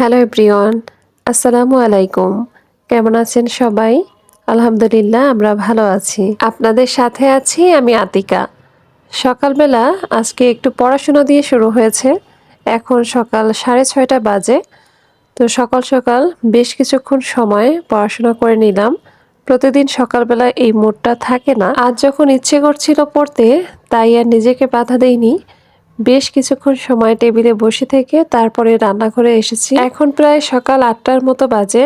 Hello everyone, আসসালামু আলাইকুম। কেমন আছেন সবাই? আলহামদুলিল্লাহ, আমরা ভালো আছি। আপনাদের সাথে আছি আমি আতিকা। সকালবেলা আজকে একটু পড়াশোনা দিয়ে শুরু হয়েছে। এখন সকাল সাড়ে ছয়টা বাজে। তো সকাল সকাল বেশ কিছুক্ষণ সময় পড়াশোনা করে নিলাম। প্রতিদিন সকালবেলা এই মুডটা থাকে না। আজ যখন ইচ্ছে করছিল পড়তে, তাই আর নিজেকে বাধা দেইনি। বেশ কিছুক্ষণ সময় টেবিলে বসে থেকে তারপরে রান্নাঘরে এসেছি। এখন প্রায় সকাল আটটার মতো বাজে।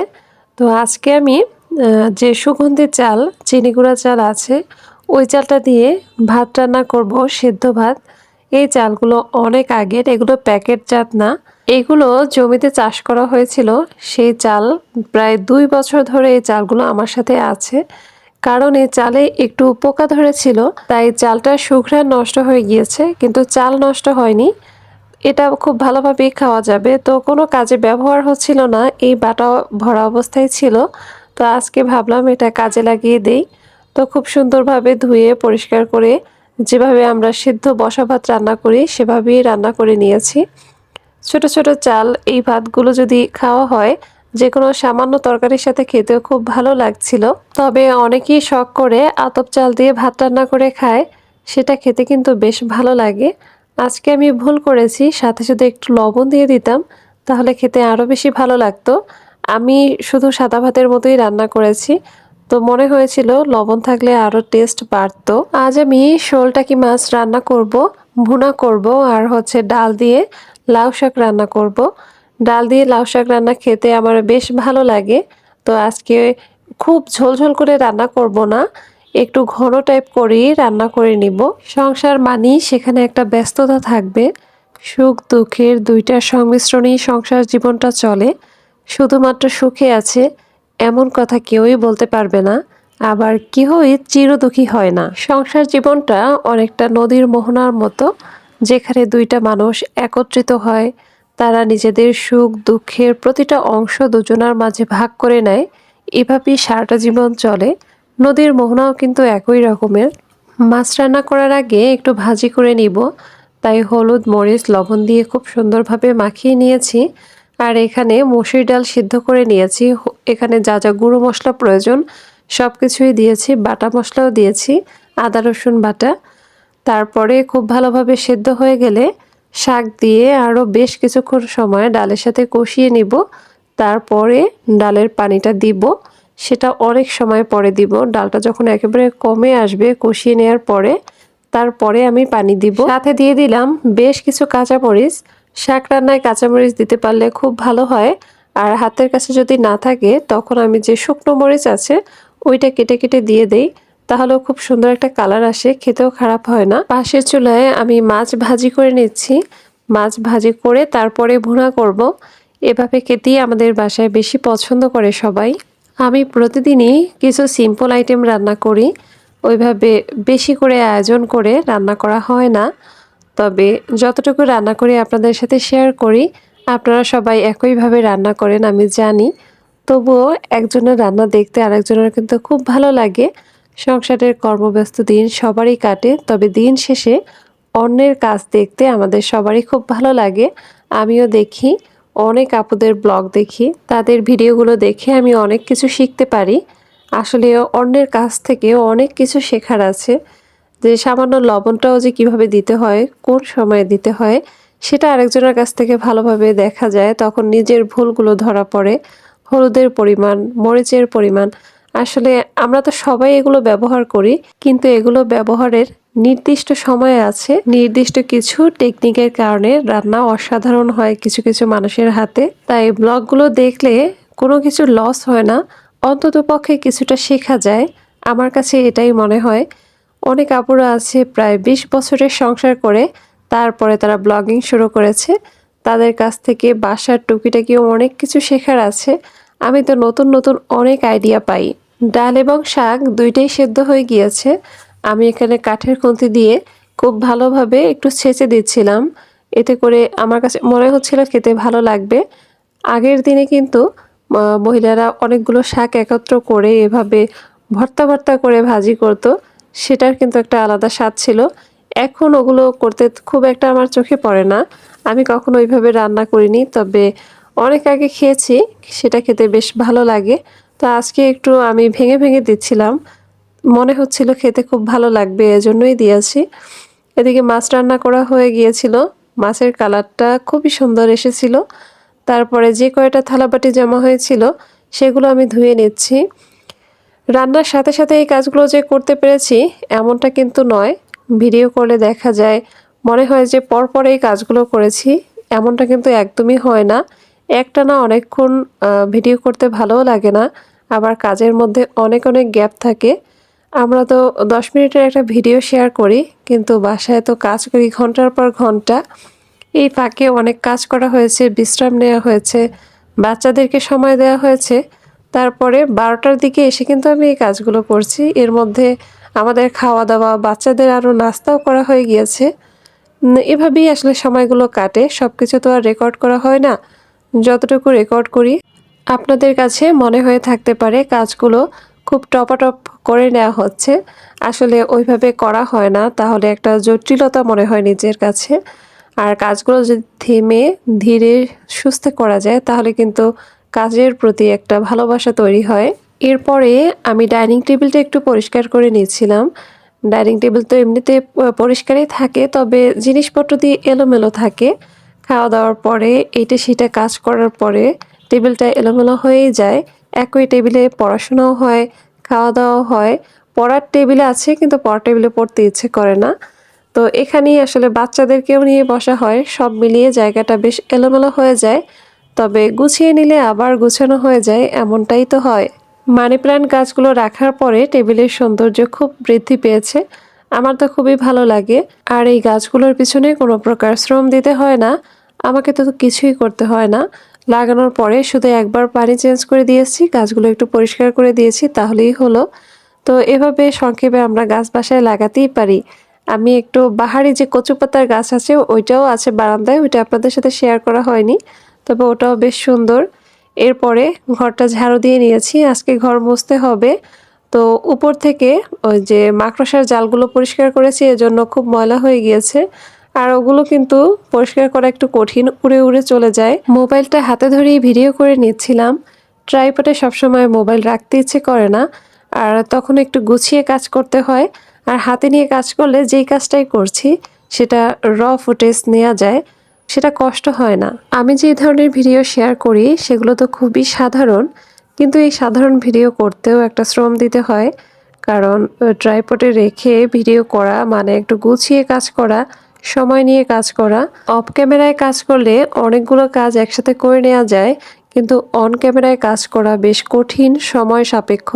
তো আজকে আমি যে সুগন্ধি চাল, চিনি গুঁড়া চাল আছে, ওই চালটা দিয়ে ভাত রান্না করব, সেদ্ধ ভাত। এই চালগুলো অনেক আগের, এগুলো প্যাকেট জাত না। এগুলো জমিতে চাষ করা হয়েছিল। সেই চাল প্রায় দুই বছর ধরে এই চালগুলো আমার সাথে আছে। কারণ এই চালে একটু পোকা ধরেছিল, তাই চালটা শুকরা নষ্ট হয়ে গিয়েছে, কিন্তু চাল নষ্ট হয়নি। এটা খুব ভালোভাবেই খাওয়া যাবে। তো কোনো কাজে ব্যবহার হচ্ছিল না, এই বাটা ভরা অবস্থায় ছিল। তো আজকে ভাবলাম এটা কাজে লাগিয়ে দেই। তো খুব সুন্দরভাবে ধুয়ে, পরিষ্কার করে যেভাবে আমরা সিদ্ধ বসা ভাত রান্না করি, সেভাবেই রান্না করে নিয়েছি। ছোট ছোট চাল, এই ভাতগুলো যদি খাওয়া হয় যে কোনো সামান্য তরকারির সাথে খেতেও খুব ভালো লাগছিল। তবে অনেকেই শখ করে আতপ চাল দিয়ে ভাত রান্না করে খায়, সেটা খেতে কিন্তু বেশ ভালো লাগে। আজকে আমি ভুল করেছি, সাথে সাথে একটু লবণ দিয়ে দিতাম, তাহলে খেতে আরও বেশি ভালো লাগতো। আমি শুধু সাদা ভাতের মতোই রান্না করেছি, তো মনে হয়েছিল লবণ থাকলে আরও টেস্ট বাড়তো। আজ আমি শোলটাকি মাছ রান্না করব, ভুনা করব, আর হচ্ছে ডাল দিয়ে লাউ শাক রান্না করব। ডাল দিয়ে লাউ শাক রান্না খেতে আমার বেশ ভালো লাগে। তো আজকে খুব ঝোলঝোল করে রান্না করব না, একটু ঘন টাইপ করেই রান্না করে নিব। সংসার মানি সেখানে একটা ব্যস্ততা থাকবে। সুখ দুঃখের দুইটার সংমিশ্রণেই সংসার জীবনটা চলে। শুধুমাত্র সুখে আছে এমন কথা কেউই বলতে পারবে না। আবার কেউই চিরদুখী হয় না। সংসার জীবনটা অনেকটা নদীর মোহনার মতো, যেখানে দুইটা মানুষ একত্রিত হয়। তারা নিজেদের সুখ, দুঃখের প্রতিটা অংশ দুজনার মাঝে ভাগ করে নেয়। এভাবেই সারাটা জীবন চলে। নদীর মোহনাও কিন্তু একই রকমের। মাছ রান্না করার আগে একটু ভাজি করে নিব। তাই হলুদ, মরিচ, লবণ দিয়ে খুব সুন্দরভাবে মাখিয়ে নিয়েছি। আর এখানে মসুর ডাল সিদ্ধ করে নিয়েছি। এখানে যা যা গুঁড়ো মশলা প্রয়োজন সব কিছুই দিয়েছি। বাটা মশলাও দিয়েছি। আদা, রসুন বাটা। তারপরে খুব ভালোভাবে সেদ্ধ হয়ে গেলে শাক দিয়ে আরও বেশ কিছুক্ষণ সময় ডালের সাথে কষিয়ে নিব। তারপরে ডালের পানিটা দিব। সেটা অনেক সময় পরে দিব। ডালটা যখন একেবারে কমে আসবে কষিয়ে নেওয়ার পরে তারপরে আমি পানি দিব। সাথে দিয়ে দিলাম বেশ কিছু কাঁচামরিচ। শাক রান্নায় কাঁচামরিচ দিতে পারলে খুব ভালো হয়। আর হাতের কাছে যদি না থাকে, তখন আমি যে শুকনো মরিচ আছে, ওইটা কেটে কেটে দিয়ে দেই। তাহলেও খুব সুন্দর একটা কালার আসে, খেতেও খারাপ হয় না। পাশের চুলায় আমি মাছ ভাজি করে নিচ্ছি। মাছ ভাজি করে তারপরে ভুনা করব। এভাবে খেতেই আমাদের বাসায় বেশি পছন্দ করে সবাই। আমি প্রতিদিনই কিছু সিম্পল আইটেম রান্না করি। ওইভাবে বেশি করে আয়োজন করে রান্না করা হয় না। তবে যতটুকু রান্না করি আপনাদের সাথে শেয়ার করি। আপনারা সবাই একইভাবে রান্না করেন, আমি জানি। তবুও একজনের রান্না দেখতে আরেকজনের কিন্তু খুব ভালো লাগে। সংসারের কর্মব্যস্ত দিন সবারই কাটে, তবে দিন শেষে অন্যের কাজ দেখতে আমাদের সবারই খুব ভালো লাগে। আমিও দেখি, অনেক আপুদের ব্লগ দেখি, তাদের ভিডিওগুলো দেখে আমি অনেক কিছু শিখতে পারি। আসলে অন্যের কাছ থেকে অনেক কিছু শেখার আছে। যে সামান্য লবণটাও যে কীভাবে দিতে হয়, কোন সময়ে দিতে হয়, সেটা আরেকজনের কাছ থেকে ভালোভাবে দেখা যায়। তখন নিজের ভুলগুলো ধরা পড়ে। হলুদের পরিমাণ, মরিচের পরিমাণ আসলে আমরা তো সবাই এগুলো ব্যবহার করি, কিন্তু এগুলো ব্যবহারের নির্দিষ্ট সময় আছে। নির্দিষ্ট কিছু টেকনিকের কারণে রান্না অসাধারণ হয় কিছু কিছু মানুষের হাতে। তাই ব্লগগুলো দেখলে কোনো কিছু লস হয় না, অন্তত পক্ষে কিছুটা শেখা যায়। আমার কাছে এটাই মনে হয়। অনেক আপুরা আছে প্রায় বিশ বছরের সংসার করে, তারপরে তারা ব্লগিং শুরু করেছে। তাদের কাছ থেকে বাসার টুকিটাকিও অনেক কিছু শেখার আছে। আমি তো নতুন নতুন অনেক আইডিয়া পাই। ডাল এবং শাক দুইটাই সেদ্ধ হয়ে গিয়েছে। আমি এখানে কাঠের খুন্তি দিয়ে খুব ভালোভাবে একটু ছেঁচে দিচ্ছিলাম। এতে করে আমার কাছে মনে হচ্ছিল খেতে ভালো লাগবে। আগের দিনে কিন্তু মহিলারা অনেকগুলো শাক একত্র করে এভাবে ভর্তা ভর্তা করে ভাজি করতো। সেটার কিন্তু একটা আলাদা স্বাদ ছিল। এখন ওগুলো করতে খুব একটা আমার চোখে পড়ে না। আমি কখনো ওইভাবে রান্না করিনি, তবে অনেক আগে খেয়েছি। সেটা খেতে বেশ ভালো লাগে। তো আজকে একটু আমি ভেঙে ভেঙে দিচ্ছিলাম। মনে হচ্ছিল খেতে খুব ভালো লাগবে, এজন্যই দিয়েছি এদিকে মাছ রান্না করা হয়ে গিয়েছিল। মাছের কালারটা খুবই সুন্দর এসেছিল। তারপরে যে কয়টা থালাবাটি জমা হয়েছিল, সেগুলো আমি ধুয়ে নিচ্ছি। রান্নার সাথে সাথে এই কাজগুলো যে করতে পেরেছি, এমনটা কিন্তু নয়। ভিডিও করলে দেখা যায়, মনে হয় যে পরপর এই কাজগুলো করেছি, এমনটা কিন্তু একদমই হয় না। একটা না অনেকক্ষণ ভিডিও করতে ভালোও লাগে না, আবার কাজের মধ্যে অনেক অনেক গ্যাপ থাকে। আমরা তো দশ মিনিটের একটা ভিডিও শেয়ার করি, কিন্তু বাসায় তো কাজ করি ঘণ্টার পর ঘণ্টা। এই ফাঁকে অনেক কাজ করা হয়েছে, বিশ্রাম নেওয়া হয়েছে, বাচ্চাদেরকে সময় দেওয়া হয়েছে। তারপরে বারোটার দিকে এসে কিন্তু আমি এই কাজগুলো করছি। এর মধ্যে আমাদের খাওয়া দাওয়া বাচ্চাদের আরও নাস্তাও করা হয়ে গিয়েছে। এভাবেই আসলে সময়গুলো কাটে। সব কিছু তো আর রেকর্ড করা হয় না। যতটুকু রেকর্ড করি, আপনাদের কাছে মনে হয়ে থাকতে পারে কাজগুলো খুব টপাটপ করে নেওয়া হচ্ছে। আসলে ওইভাবে করা হয় না, তাহলে একটা জটিলতা মনে হয় নিজের কাছে। আর কাজগুলো যদি থেমে ধীরে সুস্থে করা যায়, তাহলে কিন্তু কাজের প্রতি একটা ভালোবাসা তৈরি হয়। এরপরে আমি ডাইনিং টেবিলটা একটু পরিষ্কার করে নিয়েছিলাম। ডাইনিং টেবিল তো এমনিতে পরিষ্কারই থাকে, তবে জিনিসপত্র দিয়ে এলোমেলো থাকে। খাওয়া দাওয়ার পরে এইটা সেটা কাজ করার পরে টেবিলটা এলোমেলো হয়েই যায়। একই টেবিলে পড়াশোনাও হয়, খাওয়া দাওয়া হয়। পড়ার টেবিলে আছে কিন্তু পড়ার টেবিলে পড়তে ইচ্ছে করে না। তো এখানেই আসলে বাচ্চাদেরকেও নিয়ে বসা হয়। সব মিলিয়ে জায়গাটা বেশ এলোমেলো হয়ে যায়। তবে গুছিয়ে নিলে আবার গুছানো হয়ে যায়, এমনটাই তো হয়। মানি প্ল্যান্ট গাছগুলো রাখার পরে টেবিলের সৌন্দর্য খুব বৃদ্ধি পেয়েছে। আমার তো খুবই ভালো লাগে। আর এই গাছগুলোর পিছনে কোনো প্রকার শ্রম দিতে হয় না। আমাকে তো কিছুই করতে হয় না। লাগানোর পরে শুধু একবার পানি চেঞ্জ করে দিয়েছি, গাছগুলো একটু পরিষ্কার করে দিয়েছি, তাহলেই হলো। তো এভাবে সংক্ষেপে আমরা গাছ বাসায় লাগাতেই পারি। আমি একটু বাহারি যে কচু পাতার গাছ আছে, ওইটাও আছে বারান্দায়, ওইটা আপনাদের সাথে শেয়ার করা হয়নি, তবে ওটাও বেশ সুন্দর। এরপরে ঘরটা ঝাড়ু দিয়ে নিয়েছি, আজকে ঘর মুছতে হবে। তো উপর থেকে ওই যে মাকড়সার জালগুলো পরিষ্কার করেছি, এজন্য খুব ময়লা হয়ে গিয়েছে। আর ওগুলো কিন্তু পরিষ্কার করা একটু কঠিন, উড়ে উড়ে চলে যায়। মোবাইলটা হাতে ধরেই ভিডিও করে নিচ্ছিলাম। ট্রাইপটে সবসময় মোবাইল রাখতে ইচ্ছে করে না, আর তখন একটু গুছিয়ে কাজ করতে হয়। আর হাতে নিয়ে কাজ করলে যেই কাজটাই করছি, সেটা র ফুটেজ নেওয়া যায়, সেটা কষ্ট হয় না। আমি যে ধরনের ভিডিও শেয়ার করি, সেগুলো তো খুবই সাধারণ, কিন্তু এই সাধারণ ভিডিও করতেও একটা শ্রম দিতে হয়। কারণ ট্রাইপটে রেখে ভিডিও করা মানে একটু গুছিয়ে কাজ করা সময় নিয়ে কাজ করা। অফ ক্যামেরায় কাজ করলে অনেকগুলো কাজ একসাথে করে নেওয়া যায়, কিন্তু অন ক্যামেরায় কাজ করা বেশ কঠিন সময় সাপেক্ষ।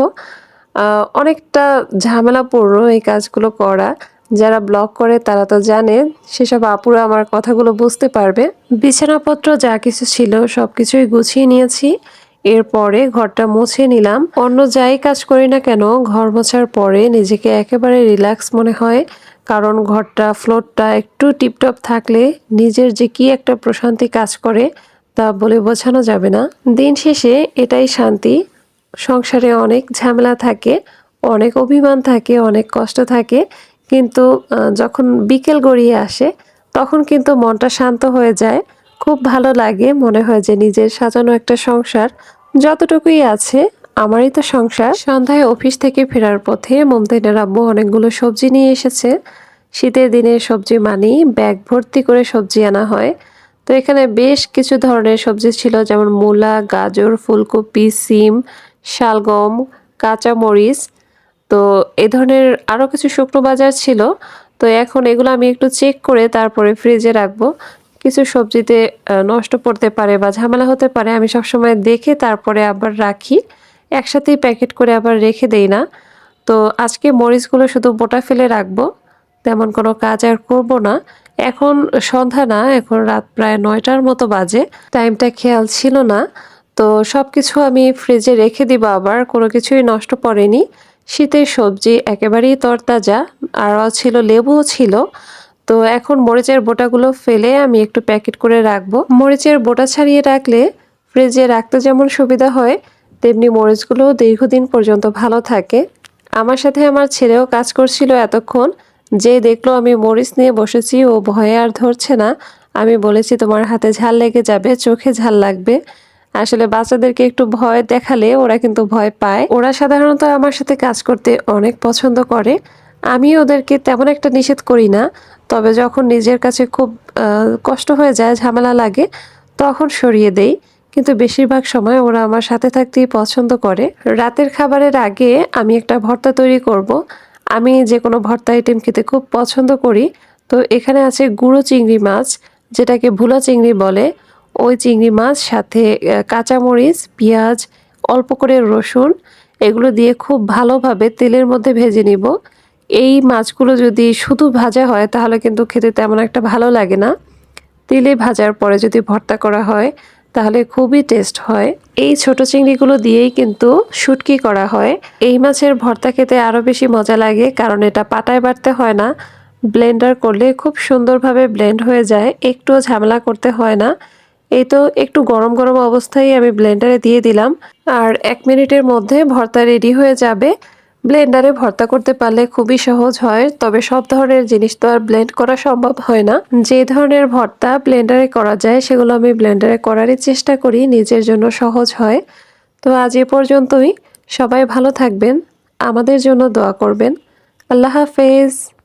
অনেকটা ঝামেলাপূর্ণ এই কাজগুলো করা। যারা ব্লগ করে তারা তো জানে, সেসব আপুরা আমার কথাগুলো বুঝতে পারবে। বিছানাপত্র যা কিছু ছিল সব কিছুই গুছিয়ে নিয়েছি। এরপরে ঘরটা মুছে নিলাম। অন্য যাই কাজ করি না কেন, ঘর মোছার পরে নিজেকে একেবারে রিল্যাক্স মনে হয়। কারণ ঘরটা ফ্লোরটা একটু টিপটপ থাকলে নিজের যে কি একটা প্রশান্তি কাজ করে তা বলে বোঝানো যাবে না। দিন শেষে এটাই শান্তি। সংসারে অনেক ঝামেলা থাকে, অনেক অভিমান থাকে, অনেক কষ্ট থাকে, কিন্তু যখন বিকেল গড়িয়ে আসে, তখন কিন্তু মনটা শান্ত হয়ে যায়। খুব ভালো লাগে মনে হয় যে নিজের সাজানো একটা সংসার যতটুকুই আছে, আমারই তো সংসার। সন্ধ্যায় অফিস থেকে ফেরার পথে মমতাইনার আব্বু অনেকগুলো সবজি নিয়ে এসেছে। শীতের দিনে সবজি মানি ব্যাগ ভর্তি করে সবজি আনা হয়। তো এখানে বেশ কিছু ধরনের সবজি ছিল, যেমন মূলা, গাজর, ফুলকপি, সিম, শালগম, কাঁচামরিচ। তো এই ধরনের আরও কিছু শুকনো বাজার ছিল। তো এখন এগুলো আমি একটু চেক করে তারপরে ফ্রিজে রাখব। কিছু সবজিতে নষ্ট পড়তে পারে বা ঝামেলা হতে পারে, আমি সবসময় দেখে তারপরে আবার রাখি। একসাথেই প্যাকেট করে আবার রেখে দেই না। তো আজকে মরিচগুলো শুধু বোটা ফেলে রাখব। তেমন কোনো কাজ আর করব না। এখন সন্ধ্যা না, এখন রাত প্রায় নয়টার মতো বাজে। টাইমটা খেয়াল ছিল না। তো সব কিছু আমি ফ্রিজে রেখে দিব আবার, কোনো কিছুই নষ্ট পড়েনি। শীতের সবজি একেবারেই তরতাজা, আর ছিল, লেবুও ছিল। তো এখন মরিচের বোটাগুলো ফেলে আমি একটু প্যাকেট করে রাখব। মরিচের বোটা ছাড়িয়ে রাখলে ফ্রিজে রাখতে যেমন সুবিধা হয়, তেমনি মরিচগুলো দীর্ঘদিন পর্যন্ত ভালো থাকে। আমার সাথে আমার ছেলেও কাজ করছিল এতক্ষণ। যে দেখল আমি মরিচ নিয়ে বসেছি, ও ভয়ে আর ধরছে না। আমি বলেছি, তোমার হাতে ঝাল লেগে যাবে, চোখে ঝাল লাগবে। আসলে বাচ্চাদেরকে একটু ভয় দেখালে ওরা কিন্তু ভয় পায়। ওরা সাধারণত আমার সাথে কাজ করতে অনেক পছন্দ করে। আমি ওদেরকে তেমন একটা নিষেধ করি না, তবে যখন নিজের কাছে খুব কষ্ট হয়ে যায়, ঝামেলা লাগে, তখন সরিয়ে দেই। কিন্তু বেশিরভাগ সময় ওরা আমার সাথে থাকতেই পছন্দ করে। রাতের খাবারের আগে আমি একটা ভর্তা তৈরি করব। আমি যে কোনো ভর্তা আইটেম খেতে খুব পছন্দ করি। তো এখানে আছে গুঁড়ো চিংড়ি মাছ, যেটাকে ভুলা চিংড়ি বলে। ওই চিংড়ি মাছ সাথে কাঁচামরিচ, পেঁয়াজ, অল্প করে রসুন, এগুলো দিয়ে খুব ভালোভাবে তেলের মধ্যে ভেজে নিব। এই মাছগুলো যদি শুধু ভাজা হয়, তাহলে কিন্তু খেতে তেমন একটা ভালো লাগে না। তেলে ভাজার পরে যদি ভর্তা করা হয় তাহলে খুবই টেস্ট হয়। এই ছোট চিংড়িগুলো দিয়েই কিন্তু শুটকি করা হয়। এই মাছের ভর্তা খেতে আরও বেশি মজা লাগে, কারণ এটা পাটায় বাটতে হয় না। ব্লেন্ডার করলে খুব সুন্দরভাবে ব্লেন্ড হয়ে যায়, একটুও ঝামেলা করতে হয় না। এই তো একটু গরম গরম অবস্থায় আমি ব্লেন্ডারে দিয়ে দিলাম। আর এক মিনিটের মধ্যে ভর্তা রেডি হয়ে যাবে। ব্লেন্ডারে ভর্তা করতে পারলে খুবই সহজ হয়, তবে সব ধরনের জিনিস তো আর ব্লেন্ড করা সম্ভব হয় না। যে ধরনের ভর্তা ব্লেন্ডারে করা যায়, সেগুলো আমি ব্লেন্ডারে করারই চেষ্টা করি, নিজের জন্য সহজ হয়। তো আজ এ পর্যন্তই। সবাই ভালো থাকবেন, আমাদের জন্য দোয়া করবেন। আল্লাহ হাফেজ।